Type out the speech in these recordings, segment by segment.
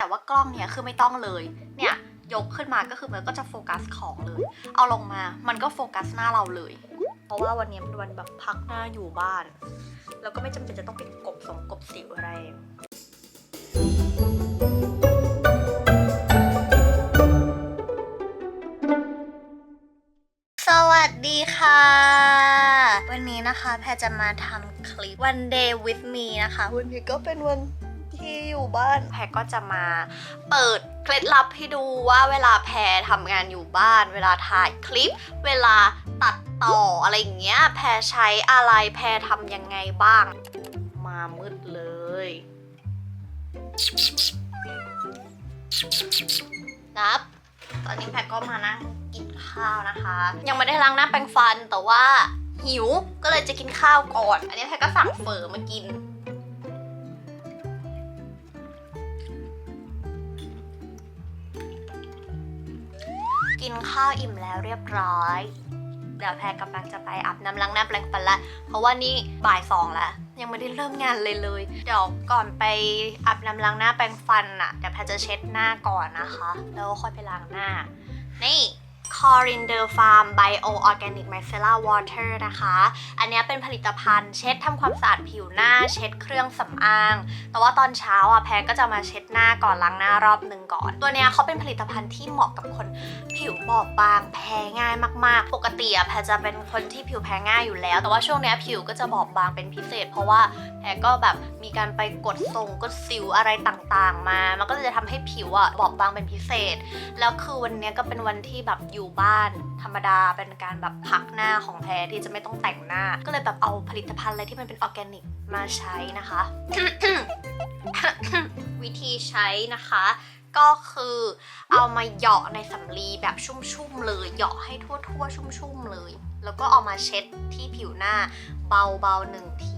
แต่ว่ากล้องเนี้ยคือไม่ต้องเลย เนี่ยยกขึ้นมาก็คือมันก็จะโฟกัสของเลย เอาลงมา มันก็โฟกัสหน้าเราเลย เพราะว่าวันนี้เป็นวันแบบพักหน้าอยู่บ้าน แล้วก็ไม่จำเป็นจะต้องไปกบสงกบสิวอะไรสวัสดีค่ะ วันนี้นะคะแพรจะมาทำคลิป One Day with me นะคะ วันนี้ก็เป็นวัน ที่อยู่บ้านแพรก็จะมาเปิดเคล็ดลับให้ดูว่าเวลาแพรทำงานอยู่บ้าน เวลาถ่ายคลิป เวลาตัดต่ออะไรอย่างเงี้ยแพรใช้อะไรแพรทำยังไงบ้าง มามืดเลยนับตอนนี้แพทก็มานั่งกินข้าวนะคะ ยังไม่ได้ล้างหน้าแปรงฟันแต่ว่าหิวก็เลยจะกินข้าวก่อน อันนี้แพทก็สั่งเฝอมากิน กินข้าวอิ่มแล้วเรียบร้อย เดี๋ยวแพรกำลังจะไปอาบน้ำล้างหน้าแปรงฟันละ เพราะว่านี่บ่ายสองแล้วยังไม่ได้เริ่มงานเลยเลย เดี๋ยวก่อนไปอาบน้ำล้างหน้าแปรงฟันอะเดี๋ยวแพรจะเช็ดหน้าก่อนนะคะ แล้วค่อยไปล้างหน้า นี่ c o r i n d e r Farm Bio Organic Micellar Water นะคะ อันนี้เป็นผลิตภัณฑ์เช็ดทำความสะอาดผิวหน้าเช็ดเครื่องสำอาง แต่ว่าตอนเช้าอะแพรก็จะมาเช็ดหน้าก่อนล้างหน้ารอบหนึ่งก่อน ตัวเนี้ยเขาเป็นผลิตภัณฑ์ที่เหมาะกับคนผิวบอบบางแพ้ง่ายมากๆ ปกติอะแพรจะเป็นคนที่ผิวแพ้ง่ายอยู่แล้ว แต่ว่าช่วงเนี้ยผิวก็จะบอบบางเป็นพิเศษ เพราะว่าแพรก็แบบมีการไปกดส่งกดสิวอะไรต่างๆ มา มันก็จะทำให้ผิวอะบอบบางเป็นพิเศษ แล้วคือวันเนี้ยก็เป็นวันที่แบบอยู่บ้านธรรมดาเป็นการแบบพักหน้าของแพรที่จะไม่ต้องแต่งหน้า ก็เลยแบบเอาผลิตภัณฑ์อะไรที่มันเป็นออร์แกนิกมาใช้นะคะ วิธีใช้นะคะก็คือเอามาเหยาะในสำลีแบบชุ่มๆเลย เหยาะให้ทั่วๆ ชุ่มๆเลย แล้วก็เอามาเช็ดที่ผิวหน้าเบาๆหนึ่งที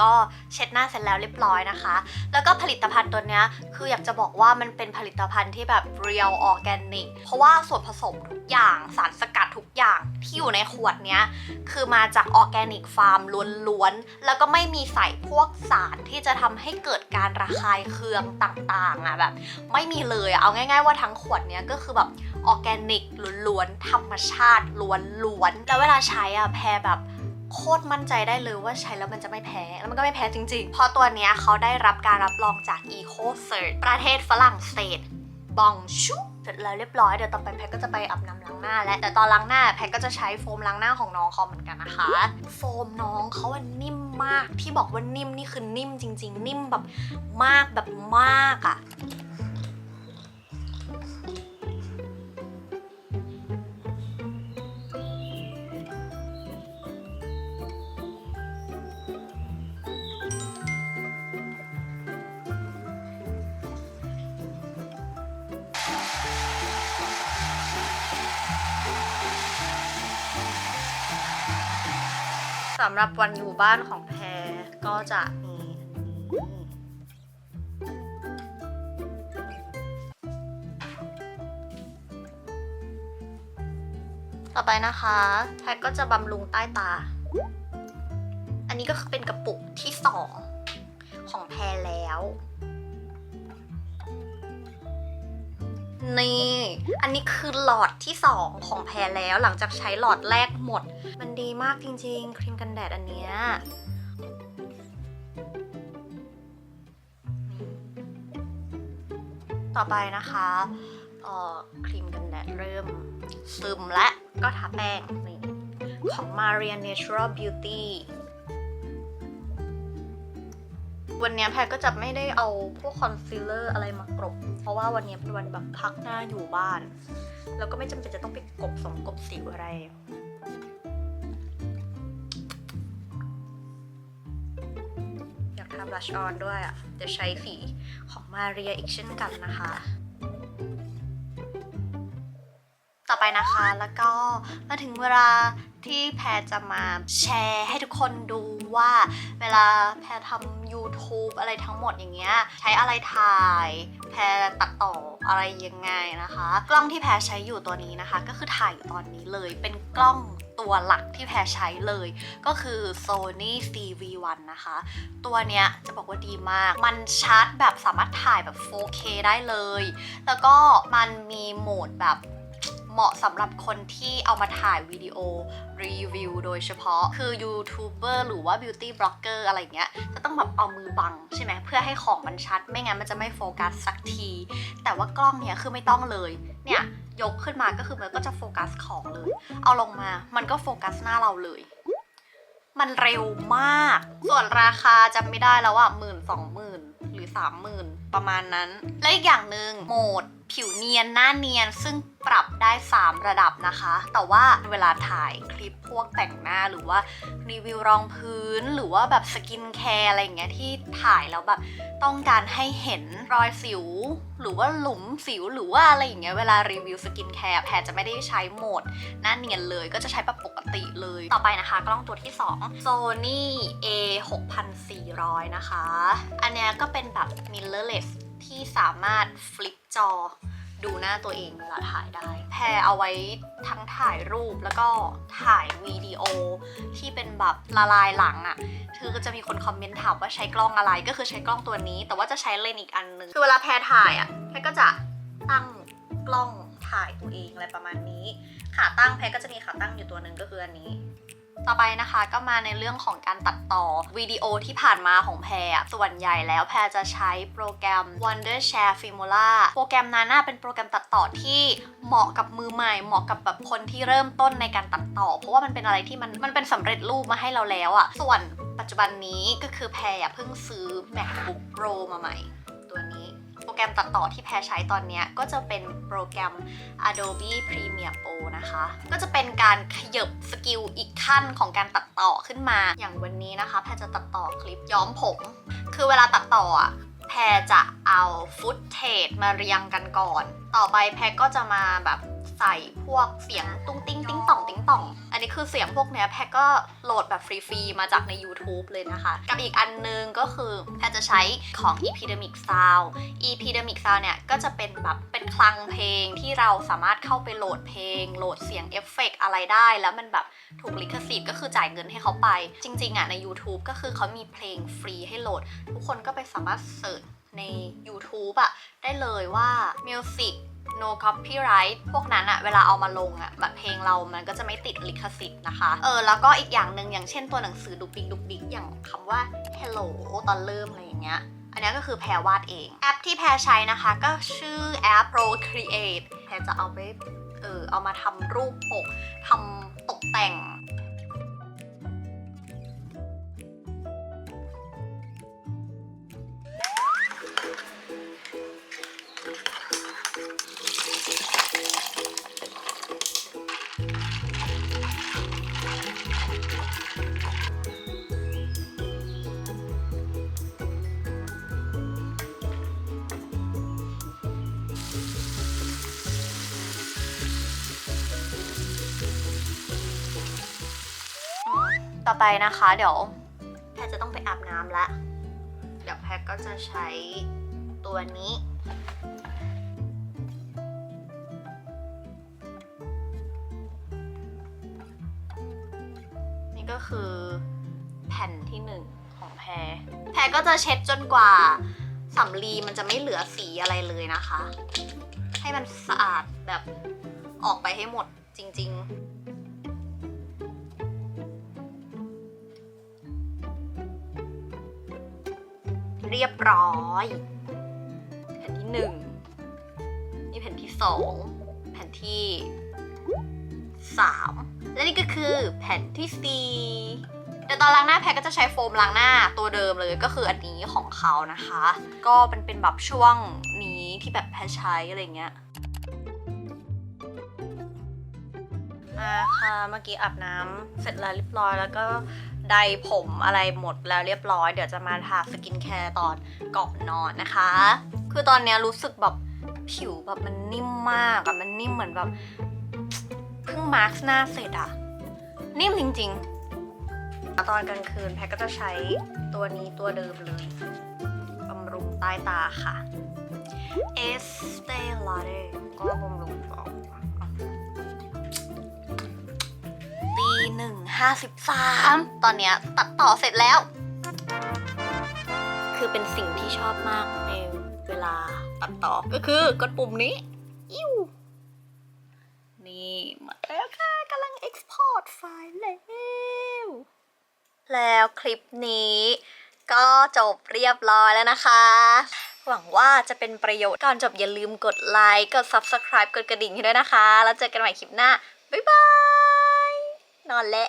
ก็เช็ดหน้าเสร็จแล้วเรียบร้อยนะคะ แล้วก็ผลิตภัณฑ์ตัวเนี้ยคืออยากจะบอกว่ามันเป็นผลิตภัณฑ์ที่แบบ real organic เพราะว่าส่วนผสมทุกอย่างสารสกัดทุกอย่างที่อยู่ในขวดเนี้ยคือมาจากออร์แกนิกฟาร์มล้วนๆ แล้วก็ไม่มีใส่พวกสารที่จะทำให้เกิดการระคายเคืองต่างๆอะแบบไม่มีเลยเอาง่าย ๆ ว่าทั้งขวดเนี้ยก็คือแบบออร์แกนิกล้วนๆธรรมชาติล้วนๆแล้วเวลาใช้อะแพรแบบ โคตรมั่นใจได้เลยว่าใช้แล้วมันจะไม่แพ้ แล้วมันก็ไม่แพ้จริงๆ เพราะตัวเนี้ยเขาได้รับการรับรองจาก Eco Cert ประเทศฝรั่งเศสบองชูเสร็จแล้วเรียบร้อยเดี๋ยวต่อไปแพทก็จะไปอาบน้ำล้างหน้า และแต่ตอนล้างหน้าแพทก็จะใช้โฟมล้างหน้าของน้องเขาเหมือนกันนะคะ โฟมน้องเขาว่านิ่มมากที่บอกว่านิ่มนี่คือนิ่มจริง ๆ นิ่มแบบมากแบบมากอะ สำหรับวันอยู่บ้านของแพรก็จะมีต่อไปนะคะแพรก็จะบำรุงใต้ตา อันนี้ก็คือเป็นกระปุกที่สองของแพรแล้ว นี่ อันนี้คือหลอดที่สองของแพรแล้วหลังจากใช้หลอดแรกหมด มันดีมากจริงๆ ครีมกันแดดอันเนี้ยต่อไปนะคะเอ่อครีมกันแดดเริ่มซึมและก็ทาแป้งนี่ของ Maria Natural Beauty วันนี้แพรก็จะไม่ได้เอาพวกคอนซีลเลอร์อะไรมากรบ เพราะว่าวันนี้เป็นวันแบบพักหน้าอยู่บ้าน แล้วก็ไม่จำเป็นจะต้องไปกบสงกบสิวอะไร อยากทำบลัชออนด้วยอะเดี๋ยวใช้สีของมาเรียอีกเช่นกันนะคะ ต่อไปนะคะแล้วก็มาถึงเวลา ที่แพรจะมาแชร์ให้ทุกคนดูว่า เวลาแพรทำ YouTube อะไรทั้งหมดอย่างเงี้ยใช้อะไรถ่าย แพรตัดต่ออะไรยังไงนะคะ กล้องที่แพรใช้อยู่ตัวนี้นะคะ ก็คือถ่ายอยู่ตอนนี้เลยเป็นกล้องตัวหลักที่แพรใช้เลยก็คือ Sony CV1 นะคะ ตัวเนี้ยจะบอกว่าดีมาก มันชาร์จแบบสามารถถ่ายแบบ 4K ได้เลย แล้วก็มันมีโหมดแบบ เหมาะสำหรับคนที่เอามาถ่ายวิดีโอรีวิวโดยเฉพาะคือยูทูบเบอร์หรือว่าบิวตี้บล็อกเกอร์อะไรเงี้ยจะต้องแบบเอามือบังใช่ไหมเพื่อให้ของมันชัด ไม่งั้นมันจะไม่โฟกัสสักที แต่ว่ากล้องเนี้ยคือไม่ต้องเลยเนี่ยยกขึ้นมาก็คือมันก็จะโฟกัสของเลย เอาลงมามันก็โฟกัสหน้าเราเลยมันเร็วมาก ส่วนราคาจำไม่ได้แล้วอะหมื่นสองหมื่นหรือสามหมื่นประมาณนั้น และอีกอย่างหนึ่งโหมดผิวเนียนหน้าเนียนซึ่งปรับได้ 3 ระดับนะคะ แต่ว่าเวลาถ่ายคลิปพวกแต่งหน้าหรือว่ารีวิวรองพื้นหรือว่าแบบสกินแคร์อะไรอย่างเงี้ยที่ถ่ายแล้วแบบต้องการให้เห็นรอยสิว หรือว่าหลุมสิวหรือว่าอะไรอย่างเงี้ยเวลารีวิวสกินแคร์แพรจะไม่ได้ใช้โหมดหน้าเนียนเลยก็จะใช้แบบปกติเลย ต่อไปนะคะกล้องตัวที่ 2 Sony A 6400 นะคะ อันเนี้ยก็เป็น็นแบบ mirrorless ที่สามารถฟลิปจอ ดูหน้าตัวเองเวลาถ่ายได้ แพรเอาไว้ทั้งถ่ายรูปแล้วก็ถ่ายวิดีโอที่เป็นแบบละลายหลังอะ่ะคือจะมีคนคอมเมนต์ถามว่าใช้กล้องอะไรก็คือใช้กล้องตัวนี้ แต่ว่าจะใช้เลนส์อีกอันนึงคือเวลาแพรถ่ายอะ่ะแพรก็จะตั้งกล้องถ่ายตัวเองอะไรประมาณนี้ ขาตั้งแพรก็จะมีขาตั้งอยู่ตัวหนึ่งก็คืออันนี้ ต่อไปนะคะก็มาในเรื่องของการตัดต่อวิดีโอที่ผ่านมาของแพรอะส่วนใหญ่แล้วแพรจะใช้โปรแกรม Wondershare Filmora โปรแกรมนั้นน่ะเป็นโปรแกรมตัดต่อที่เหมาะกับมือใหม่ เหมาะกับแบบคนที่เริ่มต้นในการตัดต่อ เพราะว่ามันเป็นอะไรที่มันมันเป็นสำเร็จรูปมาให้เราแล้วอะส่วนปัจจุบันนี้ก็คือแพรเพิ่งซื้อ MacBook Pro มาใหม่ โปรแกรมตัดต่อที่แพรใช้ตอนนี้ก็จะเป็นโปรแกรม Adobe Premiere Pro นะคะ ก็จะเป็นการขยบสกิลอีกขั้นของการตัดต่อขึ้นมา อย่างวันนี้นะคะ แพรจะตัดต่อคลิปย้อมผม คือเวลาตัดต่ออะแพรจะเอาฟุตเทจมาเรียงกันก่อน ต่อไปแพรก็จะมาแบบ ใส่พวกเสียงตุ้งติ้งติ้งต่องติ้งต่อง อันนี้คือเสียงพวกเนี้ยแพรก็โหลดแบบฟรีๆ มาจากใน YouTube เลยนะคะ กับอีกอันนึงก็คือแพรจะใช้ของ Epidemic Sound Epidemic Sound เนี่ย ก็จะเป็นแบบเป็นคลังเพลงที่เราสามารถเข้าไปโหลดเพลง โหลดเสียงเอฟเฟกต์อะไรได้ แล้วมันแบบถูกลิขสิทธิ์ก็คือจ่ายเงินให้เขาไป จริงๆอะใน YouTube ก็คือเขามีเพลงฟรีให้โหลด ทุกคนก็ไปสามารถเสิร์ชใน YouTube อะได้เลยว่า Music no copyright พวกนั้นอะเวลาเอามาลงอะแบบเพลงเรามันก็จะไม่ติดลิขสิทธิ์นะคะ เออ แล้วก็อีกอย่างหนึ่งอย่างเช่นตัวหนังสือดุกดิกดุกดิกอย่างคำว่า hello ตอนเริ่มอะไรอย่างเงี้ย อันนี้ก็คือแพรวาดเอง แอปที่แพรใช้นะคะก็ชื่อแอป Procreate แพรจะเอาไป เออเอามาทำรูปปกทำตกแต่ง ต่อไปนะคะ เดี๋ยวแพทจะต้องไปอาบน้ำละเดี๋ยวแพทก็จะใช้ตัวนี้นี่ก็คือแผ่นที่หนึ่งของแพร แพรก็จะเช็ดจนกว่าสำลีมันจะไม่เหลือสีอะไรเลยนะคะ ให้มันสะอาดแบบออกไปให้หมดจริง ๆ เรียบร้อย แผ่นที่หนึ่งนี่แผ่นที่สองแผ่นที่สามและนี่ก็คือแผ่นที่สี่เดี๋ยวตอนล้างหน้าแพรก็จะใช้โฟมล้างหน้าตัวเดิมเลยก็คืออันนี้ของเขานะคะ ก็เป็นเป็นแบบช่วงนี้ที่แบบแพรใช้อะไรเงี้ยอ่าค่ะเมื่อกี้อาบน้ำเสร็จแล้วเรียบร้อยแล้วก็ ไดผมอะไรหมดแล้วเรียบร้อย เดี๋ยวจะมาทาสกินแคร์ตอนก่อนนอนนะคะ คือตอนเนี้ยรู้สึกแบบผิวแบบมันนิ่มมากอะมันนิ่มเหมือนแบบเพิ่งมาร์กหน้าเสร็จอะนิ่มจริงๆ ตอนกลางคืนแพทก็จะใช้ตัวนี้ตัวเดิมเลยบำรุงใต้ตาค่ะ Estee Lauder ก็บำรุงฟอ 53 ตอนเนี้ยตัดต่อเสร็จแล้ว คือเป็นสิ่งที่ชอบมากในเวลาตัดต่อก็คือกดปุ่มนี้อิ้วนี่มาแล้วค่ะกำลัง export ไฟล์แล้วแล้วคลิปนี้ก็จบเรียบร้อยแล้วนะคะ หวังว่าจะเป็นประโยชน์ก่อนจบอย่าลืมกดไลค์กด subscribe กดกระดิ่งให้ด้วยนะคะ แล้วเจอกันใหม่คลิปหน้า บ๊ายบาย นอนแล้ว